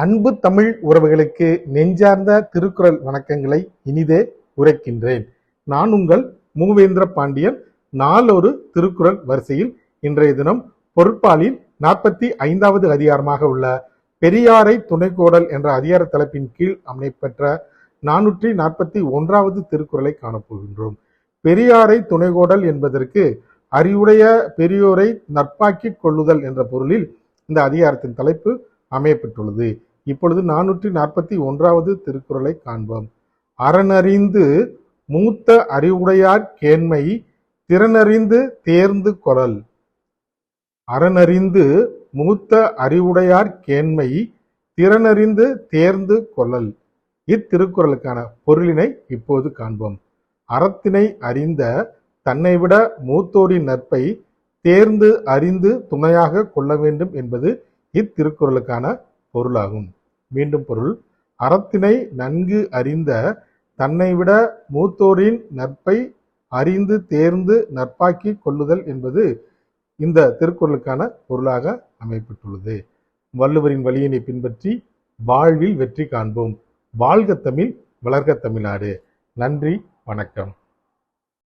அன்பு தமிழ் உறவுகளுக்கு நெஞ்சார்ந்த திருக்குறள் வணக்கங்களை இனிதே உரைக்கின்றேன். நான் உங்கள் மூவேந்திர பாண்டியன். நாளொரு திருக்குறள் வரிசையில் இன்றைய தினம் பொருட்பாலில் நாற்பத்தி ஐந்தாவது அதிகாரமாக உள்ள பெரியாரை துணைக்கோடல் என்ற அதிகார தலைப்பின் கீழ் அமைப்பெற்ற நானூற்றி நாற்பத்தி ஒன்றாவது திருக்குறளை காணப்போகின்றோம். பெரியாரை துணைகோடல் என்பதற்கு அறிவுடைய பெரியோரை நட்பாக்கிக் கொள்ளுதல் என்ற பொருளில் இந்த அதிகாரத்தின் தலைப்பு அமையப்பெற்றுள்ளது. இப்பொழுது நானூற்றி நாற்பத்தி ஒன்றாவது திருக்குறளை காண்போம். அறனறிந்து மூத்த அறிவுடையார் கேண்மை திறனறிந்து தேர்ந்து கொளல் அறனறிந்து மூத்த அறிவுடையார் கேண்மை திறனறிந்து தேர்ந்து கொள்ளல் இத்திருக்குறளுக்கான பொருளினை இப்போது காண்போம். அறத்தினை அறிந்த தன்னை விட மூத்தோரின் நட்பை தேர்ந்து அறிந்து துணையாக கொள்ள வேண்டும் என்பது இத்திருக்குறளுக்கான பொருளாகும். மீண்டும் பொருள். அறத்தினை நன்கு அறிந்த தன்னை விட மூத்தோரின் நட்பை அறிந்து தேர்ந்து நட்பாக்கி கொள்ளுதல் என்பது இந்த திருக்குறளுக்கான பொருளாக அமைப்பட்டுள்ளது வள்ளுவரின் வழியினை பின்பற்றி வாழ்வில் வெற்றி காண்போம். வாழ்க தமிழ் வளர்க தமிழ்நாடு. நன்றி வணக்கம்.